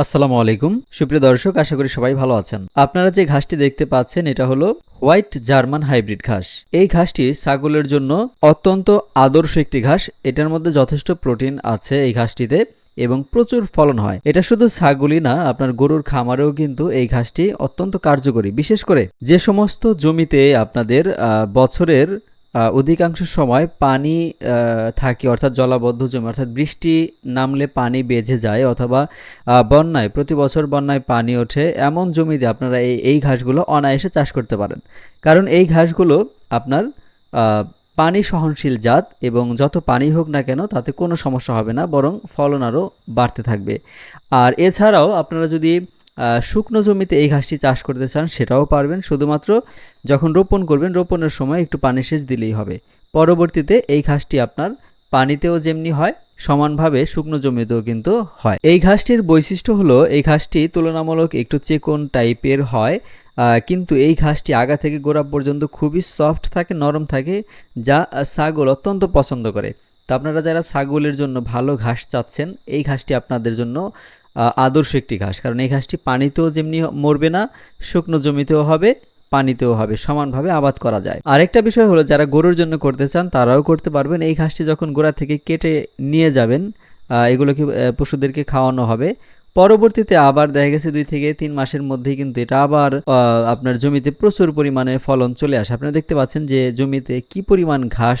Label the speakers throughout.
Speaker 1: আসসালামু আলাইকুম। সুপ্রিয় দর্শক, আশা করি সবাই ভালো আছেন। আপনারা যে ঘাসটি দেখতে পাচ্ছেন, এটা হলো হোয়াইট জার্মান হাইব্রিড ঘাস। এই ঘাসটি ছাগলের জন্য অত্যন্ত আদর্শ একটি ঘাস। এটার মধ্যে যথেষ্ট প্রোটিন আছে এই ঘাসটিতে এবং প্রচুর ফলন হয়। এটা শুধু ছাগলই না, আপনার গরুর খামারেও কিন্তু এই ঘাসটি অত্যন্ত কার্যকরী। বিশেষ করে যে সমস্ত জমিতে আপনাদের বছরের অধিকাংশ সময় পানি থাকে, অর্থাৎ জলাবদ্ধ জমি অর্থাৎ বৃষ্টি নামলে পানি বেঁধে যায় অথবা বন্যায়, প্রতি বছর বন্যায় পানি ওঠে। এমন জমিতে আপনারা এই এই ঘাসগুলো অনায়াসে চাষ করতে পারেন। কারণ এই ঘাসগুলো আপনার পানি সহনশীল জাত এবং যত পানি হোক না কেন তাতে কোনো সমস্যা হবে না, বরং ফলন আরও বাড়তে থাকবে। আর এছাড়াও আপনারা যদি শুকনো জমিতে এই ঘাসটি চাষ করতে চান সেটাও পারবেন। শুধুমাত্র যখন রোপণ করবেন, রোপণের সময় একটু পানি সেচ দিলেই হবে। পরবর্তীতে এই ঘাসটি আপনার পানিতেও যেমনি হয়, সমানভাবে শুকনো জমিতেও কিন্তু হয়। এই ঘাসটির বৈশিষ্ট্য হলো, এই ঘাসটি তুলনামূলক একটু চেকন টাইপের হয় কিন্তু এই ঘাসটি আগা থেকে গোড়া পর্যন্ত খুবই সফট থাকে, নরম থাকে, যা ছাগল অত্যন্ত পছন্দ করে। তো আপনারা যারা ছাগলের জন্য ভালো ঘাস চাচ্ছেন, এই ঘাসটি আপনাদের জন্য আদর্শ একটি ঘাস। কারণ এই ঘাসটি পানিতেও যেমনি মরবে না, শুকনো জমিতেও হবে, পানিতেও হবে, সমানভাবে আবাদ করা যায়। আরেকটা বিষয় হলো, যারা গরুর জন্য করতে চান, তারাও করতে পারবেন। এই ঘাসটি যখন গোড়া থেকে কেটে নিয়ে যাবেন এগুলোকে পশুদেরকে খাওয়ানো হবে। পরবর্তীতে আবার দেখা গেছে দুই থেকে তিন মাসের মধ্যেই কিন্তু এটা আবার আপনার জমিতে প্রচুর পরিমাণে ফলন চলে আসে। আপনারা দেখতে পাচ্ছেন যে জমিতে কি পরিমাণ ঘাস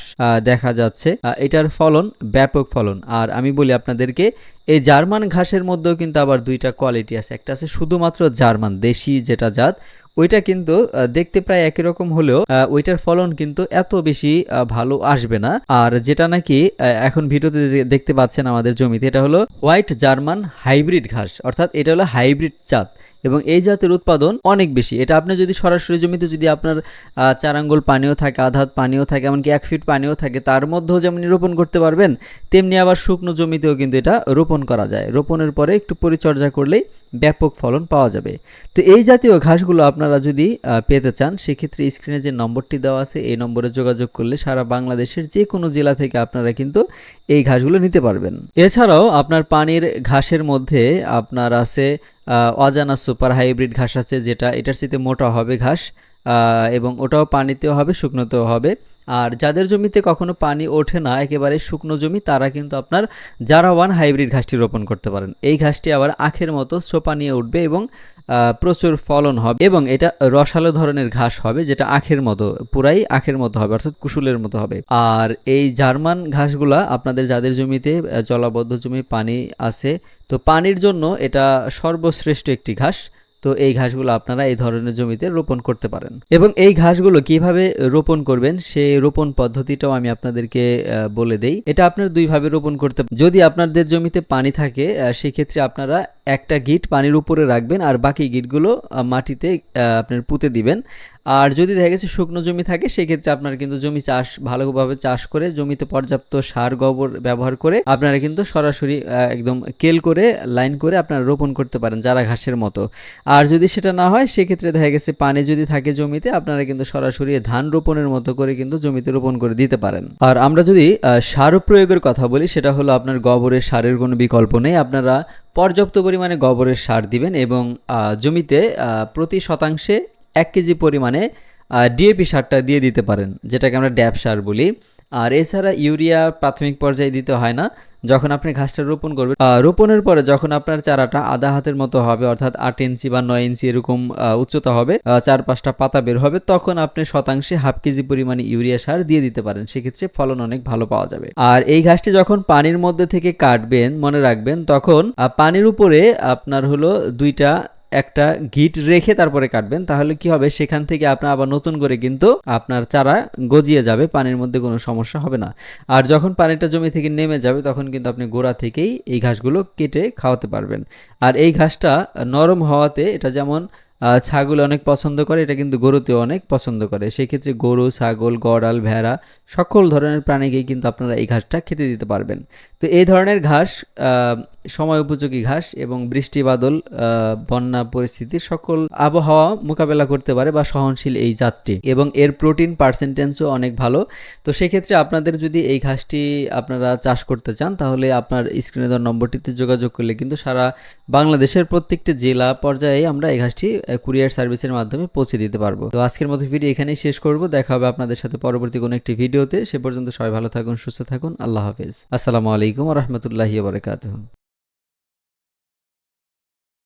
Speaker 1: দেখা যাচ্ছে। এটার ফলন ব্যাপক ফলন। আর আমি বলি আপনাদেরকে, এই জার্মান ঘাসের মধ্যেও কিন্তু আবার দুইটা কোয়ালিটি আছে। একটা আছে শুধুমাত্র জার্মান, দেশি যেটা জাত ওইটা কিন্তু দেখতে প্রায় একই রকম হলেও ওইটার ফলন কিন্তু এত বেশি ভালো আসবে না। আর যেটা নাকি এখন ভিডিওতে দেখতে পাচ্ছেন আমাদের জমিতে, এটা হলো হোয়াইট জার্মান হাইব্রিড ঘাস। অর্থাৎ এটা হলো হাইব্রিড জাত এবং এই জাতের উৎপাদন অনেক বেশি। এটা আপনি যদি সরাসরি জমিতে যদি আপনার চার আঙ্গুল পানিও থাকে, আধা হাত পানিও থাকে, এমনকি এক ফিট পানিও থাকে, তার মধ্যেও যেমন রোপণ করতে পারবেন, তেমনি আবার শুকনো জমিতেও কিন্তু এটা রোপণ করা যায়। রোপণের পরে একটু পরিচর্যা করলেই ব্যাপক ফলন পাওয়া যাবে। তো এই জাতীয় ঘাসগুলো আপনারা যদি পেতে চান, সেক্ষেত্রে স্ক্রিনে যে নম্বরটি দেওয়া আছে, এই নম্বরে যোগাযোগ করলে সারা বাংলাদেশের যে কোনো জেলা থেকে আপনারা কিন্তু এই ঘাসগুলো নিতে পারবেন। এছাড়াও আপনার পানির ঘাসের মধ্যে আপনার আছে অজানা সুপার হাইব্রিড ঘাস আছে যেটা এটার সাথে মোটা হবে ঘাস। এবং ওটাও পানিতেও হবে, শুকনোতেও হবে। আর যাদের জমিতে কখনো পানি ওঠে না, একেবারে শুকনো জমি, তারা কিন্তু আপনার জারা ওয়ান হাইব্রিড ঘাসটি রোপণ করতে পারেন। এই ঘাসটি আবার আখের মতো সোপা নিয়ে উঠবে এবং প্রচুর ফলন হবে এবং এটা রসালো ধরনের ঘাস হবে, যেটা আখের মতো, পুরাই আখের মতো হবে, অর্থাৎ কুশুলের মতো হবে। আর এই জার্মান ঘাসগুলা আপনাদের যাদের জমিতে জলাবদ্ধ জমি পানি আছে, তো পানির জন্য এটা সর্বশ্রেষ্ঠ একটি ঘাস। তো এই ঘাসগুলো আপনারা এই ধরনের জমিতে রোপণ করতে পারেন। এবং এই ঘাসগুলো কীভাবে রোপণ করবেন, সেই রোপণ পদ্ধতিটাও আমি আপনাদেরকে বলে দেই। এটা আপনার দুইভাবে রোপণ করতে যদি আপনাদের জমিতে পানি থাকে সেক্ষেত্রে আপনারা একটা গিট পানির উপরে রাখবেন আর বাকি গিটগুলো মাটিতে আপনার পুঁতে দিবেন। আর যদি দেখা গেছে শুকনো জমি থাকে, সেক্ষেত্রে আপনারা কিন্তু জমি চাষ, ভালোভাবে চাষ করে জমিতে পর্যাপ্ত সার, গোবর ব্যবহার করে আপনারা কিন্তু সরাসরি একদম কেল করে, লাইন করে আপনারা রোপণ করতে পারেন যারা ঘাসের মতো। আর যদি সেটা না হয়, সেক্ষেত্রে দেখা গেছে পানি যদি থাকে জমিতে, আপনারা কিন্তু সরাসরি ধান রোপণের মতো করে কিন্তু জমিতে রোপণ করে দিতে পারেন। আর আমরা যদি সার প্রয়োগের কথা বলি, সেটা হলো আপনার গোবরের সারের কোনো বিকল্প নেই। আপনারা পর্যাপ্ত পরিমাণে গোবরের সার দিবেন এবং জমিতে প্রতি শতাংশে এক কেজি পরিমাণে ডিএপি সারটা দিয়ে দিতে পারেন, যেটাকে আমরা ড্যাপ সার বলি। আর এছাড়া ইউরিয়া প্রাথমিক পর্যায়ে দিতে হয় না। যখন আপনি ঘাসটা রোপণ করবেন রোপণের পরে যখন আপনার চারাটা আধা হাতের মতো হবে, অর্থাৎ আট ইঞ্চি বা নয় ইঞ্চি এরকম উচ্চতা হবে চার পাঁচটা পাতা বের হবে, তখন আপনি শতাংশে হাফ কেজি পরিমাণে ইউরিয়া সার দিয়ে দিতে পারেন। সেক্ষেত্রে ফলন অনেক ভালো পাওয়া যাবে। আর এই ঘাসটি যখন পানির মধ্যে থেকে কাটবেন, মনে রাখবেন, তখন পানির উপরে আপনার হলো দুইটা একটা গিট রেখে তারপরে কাটবেন, তাহলে কি হবে? সেখান থেকে আপনার আবার নতুন করে কিন্তু আপনার চারা গজিয়ে যাবে, পানির মধ্যে কোনো সমস্যা হবে না। আর যখন পানিটা জমি থেকে নেমে যাবে, তখন কিন্তু আপনি গোড়া থেকেই এই ঘাসগুলো কেটে খাওয়াতে পারবেন। আর এই ঘাসটা নরম হওয়াতে এটা যেমন ছাগল অনেক পছন্দ করে, এটা কিন্তু গরুতেও অনেক পছন্দ করে। সেই ক্ষেত্রে গরু, ছাগল, গড়াল, ভেড়া, সকল ধরনের প্রাণীকেই কিন্তু আপনারা এই ঘাসটা খেতে দিতে পারবেন। তো এই ধরনের ঘাস সময় উপযোগী ঘাস এবং বৃষ্টি, বাদল বন্যা পরিস্থিতির সকল আবহাওয়া মোকাবেলা করতে পারে বা সহনশীল এই জাতটি এবং এর প্রোটিন পার্সেন্টেজও অনেক ভালো। তো সেক্ষেত্রে আপনাদের যদি এই ঘাসটি আপনারা চাষ করতে চান, তাহলে আপনার স্ক্রিনে দেওয়ার নম্বরটিতে যোগাযোগ করলে কিন্তু সারা বাংলাদেশের প্রত্যেকটি জেলা পর্যায়ে আমরা এই ঘাসটি কুরিয়ার সার্ভিসের মাধ্যমে পৌঁছে দিতে পারব। তো আজকের মতো ভিডিও এখানেই শেষ করব। দেখা হবে আপনাদের সাথে পরবর্তী কোনো একটি ভিডিওতে সে পর্যন্ত সবাই ভালো থাকুন, সুস্থ থাকুন। আল্লাহ হাফেজ। আসসালামু আলাইকুম রহমতুল্লাহি বারকাতুহ।